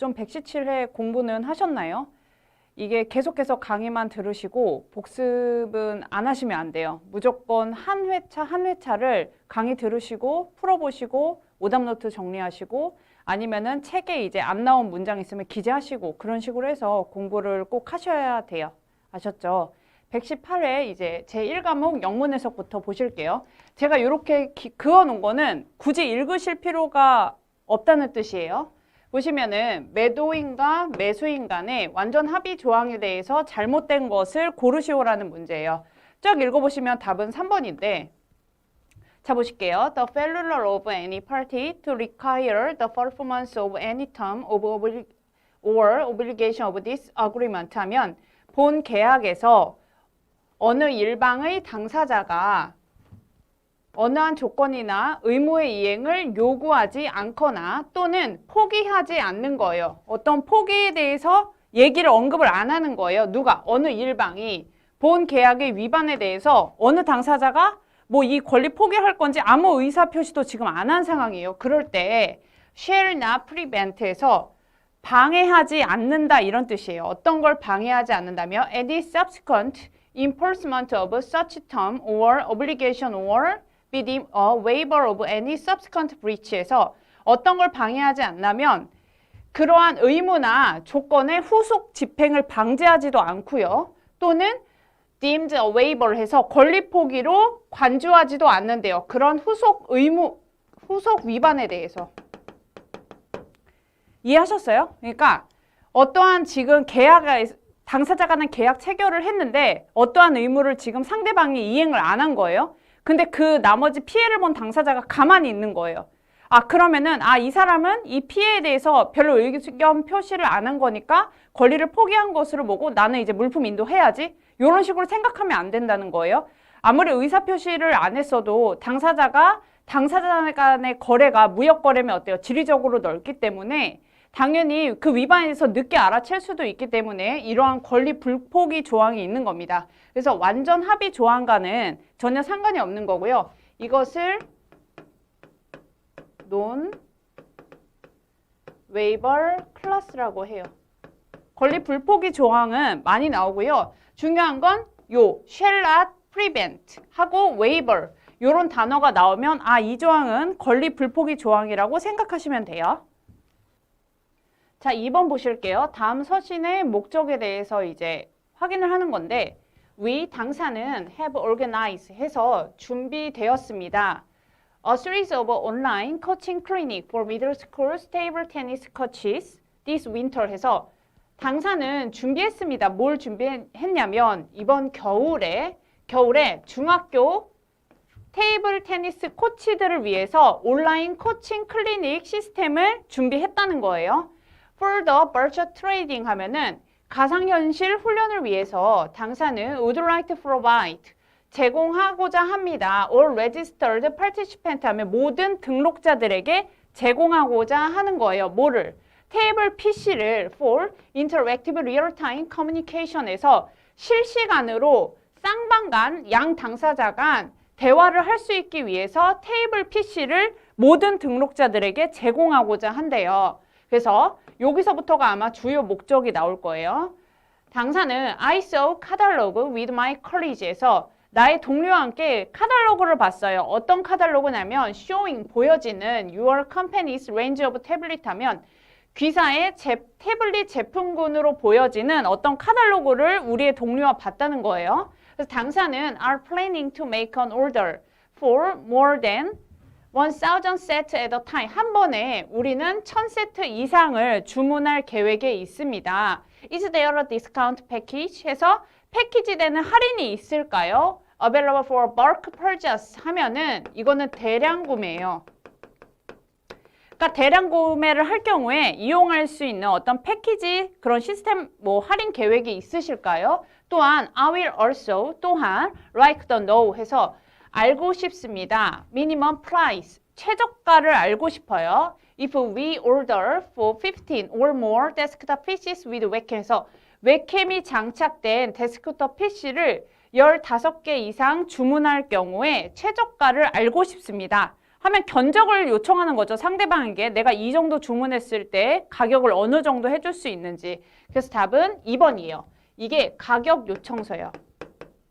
좀 117회 공부는 하셨나요? 이게 계속해서 강의만 들으시고 복습은 안 하시면 안 돼요. 무조건 한 회차 한 회차를 강의 들으시고 풀어보시고 오답노트 정리하시고 아니면은 책에 이제 안 나온 문장 있으면 기재하시고 그런 식으로 해서 공부를 꼭 하셔야 돼요. 아셨죠? 118회 이제 제 1과목 영문 해석부터 보실게요. 제가 이렇게 그어 놓은 거는 굳이 읽으실 필요가 없다는 뜻이에요. 보시면은 매도인과 매수인 간의 완전 합의 조항에 대해서 잘못된 것을 고르시오라는 문제예요. 쭉 읽어보시면 답은 3번인데 자 보실게요. The failure of any party to require the performance of any term of obli or obligation of this agreement 하면 본 계약에서 어느 일방의 당사자가 어느 한 조건이나 의무의 이행을 요구하지 않거나 또는 포기하지 않는 거예요. 어떤 포기에 대해서 얘기를 언급을 안 하는 거예요. 누가? 어느 일방이 본 계약의 위반에 대해서 어느 당사자가 뭐 이 권리 포기할 건지 아무 의사 표시도 지금 안 한 상황이에요. 그럴 때 shall not prevent에서 방해하지 않는다 이런 뜻이에요. 어떤 걸 방해하지 않는다며 any subsequent enforcement of such term or obligation or be deemed a waiver of any subsequent breach에서 어떤 걸 방해하지 않나면 그러한 의무나 조건의 후속 집행을 방지하지도 않고요. 또는 deemed a waiver 해서 권리 포기로 관주하지도 않는데요. 그런 후속 의무, 후속 위반에 대해서. 이해하셨어요? 그러니까 어떠한 지금 계약 당사자 간의 계약 체결을 했는데 어떠한 의무를 지금 상대방이 이행을 안 한 거예요. 근데 그 나머지 피해를 본 당사자가 가만히 있는 거예요. 아 그러면은 아 이 사람은 이 피해에 대해서 별로 의견 표시를 안 한 거니까 권리를 포기한 것으로 보고 나는 이제 물품 인도해야지 이런 식으로 생각하면 안 된다는 거예요. 아무리 의사 표시를 안 했어도 당사자가 당사자 간의 거래가 무역 거래면 어때요? 지리적으로 넓기 때문에 당연히 그 위반에서 늦게 알아챌 수도 있기 때문에 이러한 권리 불포기 조항이 있는 겁니다. 그래서 완전 합의 조항과는 전혀 상관이 없는 거고요. 이것을 논 웨이버 클래스라고 해요. 권리 불포기 조항은 많이 나오고요. 중요한 건 요 shall not prevent 하고 waiver 요런 단어가 나오면 아 이 조항은 권리 불포기 조항이라고 생각하시면 돼요. 자, 2번 보실게요. 다음 서신의 목적에 대해서 이제 확인을 하는 건데 we 당사는 have organized 해서 준비되었습니다. A series of online coaching clinic for middle school table tennis coaches this winter 해서 당사는 준비했습니다. 뭘 준비했냐면 이번 겨울에 겨울에 중학교 테이블 테니스 코치들을 위해서 온라인 코칭 클리닉 시스템을 준비했다는 거예요. For the virtual trading 하면은 가상현실 훈련을 위해서 당사는 would like to provide 제공하고자 합니다. All registered participant 하면 모든 등록자들에게 제공하고자 하는 거예요. 뭐를? 테이블 PC를 for interactive real-time communication에서 실시간으로 쌍방 간 양 당사자 간 대화를 할 수 있기 위해서 테이블 PC를 모든 등록자들에게 제공하고자 한대요. 그래서 여기서부터가 아마 주요 목적이 나올 거예요. 당사는 I saw catalog with my colleague에서 나의 동료와 함께 카탈로그를 봤어요. 어떤 카탈로그냐면 showing 보여지는 your company's range of tablet 하면 귀사의 제, 태블릿 제품군으로 보여지는 어떤 카탈로그를 우리의 동료와 봤다는 거예요. 그래서 당사는 are planning to make an order for more than 1000 set at a time. 한 번에 우리는 1000세트 이상을 주문할 계획에 있습니다. Is there a discount package? 해서 패키지 되는 할인이 있을까요? Available for bulk purchase 하면은 이거는 대량 구매예요. 그러니까 대량 구매를 할 경우에 이용할 수 있는 어떤 패키지 그런 시스템 뭐 할인 계획이 있으실까요? 또한 I will also 또한 like the know 해서 알고 싶습니다. minimum price 최저가를 알고 싶어요. If we order for 15 or more desktop PCs with webcam에서 웹캠이 장착된 데스크톱 PC를 15개 이상 주문할 경우에 최저가를 알고 싶습니다. 하면 견적을 요청하는 거죠. 상대방에게 내가 이 정도 주문했을 때 가격을 어느 정도 해줄 수 있는지. 그래서 답은 2번이에요. 이게 가격 요청서예요.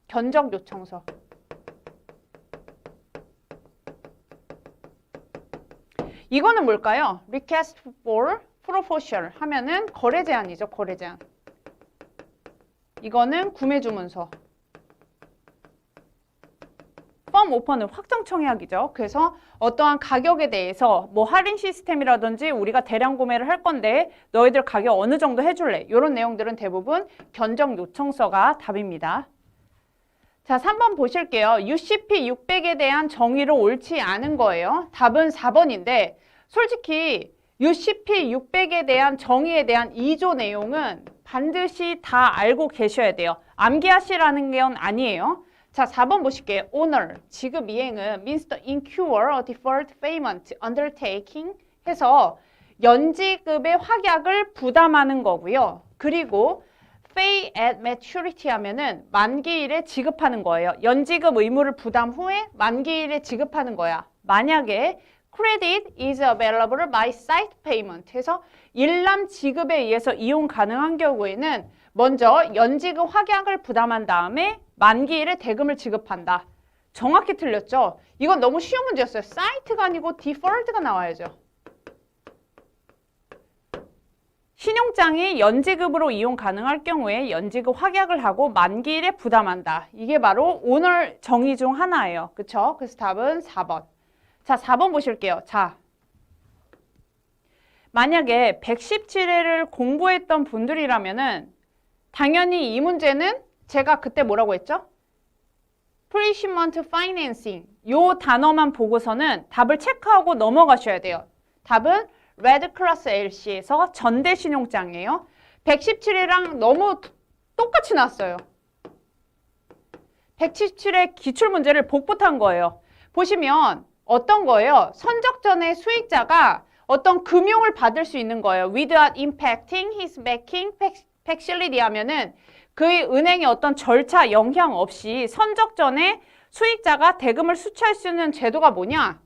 견적 요청서. 이거는 뭘까요? request for proposal 하면은 거래 제한이죠. 거래 제한. 이거는 구매 주문서. 펌 오퍼는 확정 청약이죠. 그래서 어떠한 가격에 대해서 뭐 할인 시스템이라든지 우리가 대량 구매를 할 건데 너희들 가격 어느 정도 해줄래? 이런 내용들은 대부분 견적 요청서가 답입니다. 자, 3번 보실게요. UCP 600에 대한 정의로 옳지 않은 거예요. 답은 4번인데 솔직히 UCP 600에 대한 정의에 대한 2조 내용은 반드시 다 알고 계셔야 돼요. 암기하시라는 건 아니에요. 자, 4번 보실게요. Owner, 지급 이행은 means to incur a deferred payment undertaking 해서 연지급의 확약을 부담하는 거고요. 그리고 pay at maturity 하면은 만기일에 지급하는 거예요. 연지급 의무를 부담 후에 만기일에 지급하는 거야. 만약에 credit is available by site payment 해서 일람 지급에 의해서 이용 가능한 경우에는 먼저 연지급 확약을 부담한 다음에 만기일에 대금을 지급한다. 정확히 틀렸죠? 이건 너무 쉬운 문제였어요. 사이트가 아니고 deferred가 나와야죠. 신용장이 연지급으로 이용 가능할 경우에 연지급 확약을 하고 만기일에 부담한다. 이게 바로 오늘 정의 중 하나예요. 그쵸? 그래서 답은 4번. 자, 4번 보실게요. 자, 만약에 117회를 공부했던 분들이라면은 당연히 이 문제는 제가 그때 뭐라고 했죠? Pre-shipment financing 요 단어만 보고서는 답을 체크하고 넘어가셔야 돼요. 답은 레드 클래스 LC에서 전대 신용장이에요. 117회랑 너무 똑같이 났어요. 117회 기출 문제를 복붙한 거예요. 보시면 어떤 거예요? 선적 전에 수익자가 어떤 금융을 받을 수 있는 거예요. Without impacting his backing facility 하면은 그의 은행의 어떤 절차 영향 없이 선적 전에 수익자가 대금을 수취할 수 있는 제도가 뭐냐?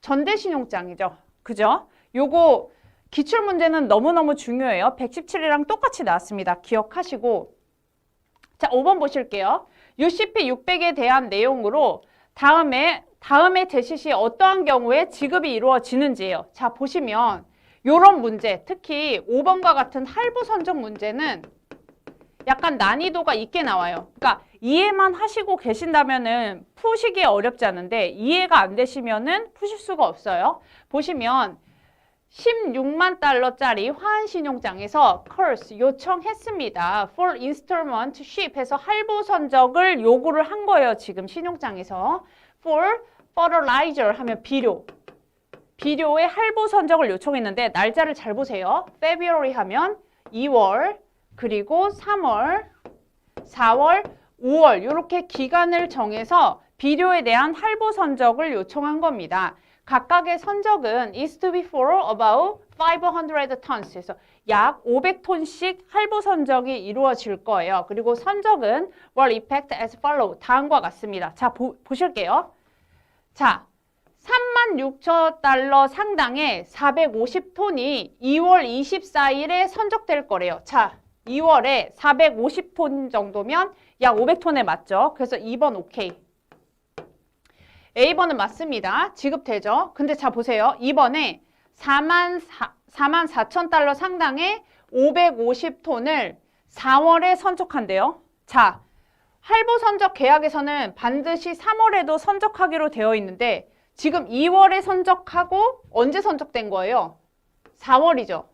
전대신용장이죠. 그죠? 요거 기출 문제는 너무너무 중요해요. 117이랑 똑같이 나왔습니다. 기억하시고 자, 5번 보실게요. UCP 600에 대한 내용으로 다음에 다음에 제시 시 어떠한 경우에 지급이 이루어지는지예요. 자, 보시면 요런 문제, 특히 5번과 같은 할부 선적 문제는 약간 난이도가 있게 나와요. 그러니까 이해만 하시고 계신다면은 푸시기 어렵지 않은데 이해가 안 되시면은 푸실 수가 없어요. 보시면 16만 달러짜리 화환신용장에서 curse 요청했습니다. for installment ship 해서 할부 선적을 요구를 한 거예요. 지금 신용장에서 for fertilizer 하면 비료 비료의 할부 선적을 요청했는데 날짜를 잘 보세요. February 하면 2월 그리고 3월 4월 5월 이렇게 기간을 정해서 비료에 대한 할부 선적을 요청한 겁니다. 각각의 선적은 is to be for about 500 tons 에서 약 500톤씩 할부 선적이 이루어질 거예요. 그리고 선적은 will effect as follow 다음과 같습니다. 자 보, 보실게요. 자 36,000달러 상당의 450톤이 2월 24일에 선적될 거래요. 자 2월에 450톤 정도면 약 500톤에 맞죠? 그래서 2번 오케이. A번은 맞습니다. 지급되죠. 근데 자 보세요. 2번에 4만 4, 4만 4천 달러 상당의 550톤을 4월에 선적한대요. 자, 할부 선적 계약에서는 반드시 3월에도 선적하기로 되어 있는데 지금 2월에 선적하고 언제 선적된 거예요? 4월이죠.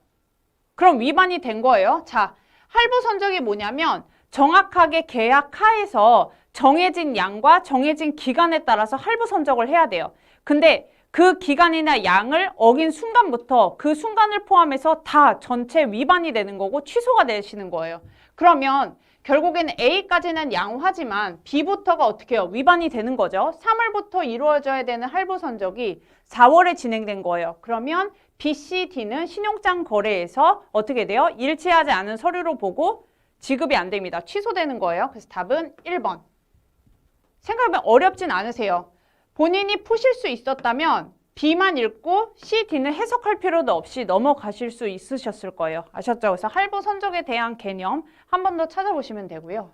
그럼 위반이 된 거예요. 자, 할부 선적이 뭐냐면 정확하게 계약 하에서 정해진 양과 정해진 기간에 따라서 할부 선적을 해야 돼요. 근데 그 기간이나 양을 어긴 순간부터 그 순간을 포함해서 다 전체 위반이 되는 거고 취소가 되시는 거예요. 그러면 결국에는 A까지는 양호하지만 B부터가 어떻게 해요? 위반이 되는 거죠. 3월부터 이루어져야 되는 할부 선적이 4월에 진행된 거예요. 그러면 B, C, D는 신용장 거래에서 어떻게 돼요? 일치하지 않은 서류로 보고 지급이 안 됩니다. 취소되는 거예요. 그래서 답은 1번. 생각해보면 어렵진 않으세요. 본인이 푸실 수 있었다면 B만 읽고 C, D는 해석할 필요도 없이 넘어가실 수 있으셨을 거예요. 아셨죠? 그래서 할부 선적에 대한 개념 한 번 더 찾아보시면 되고요.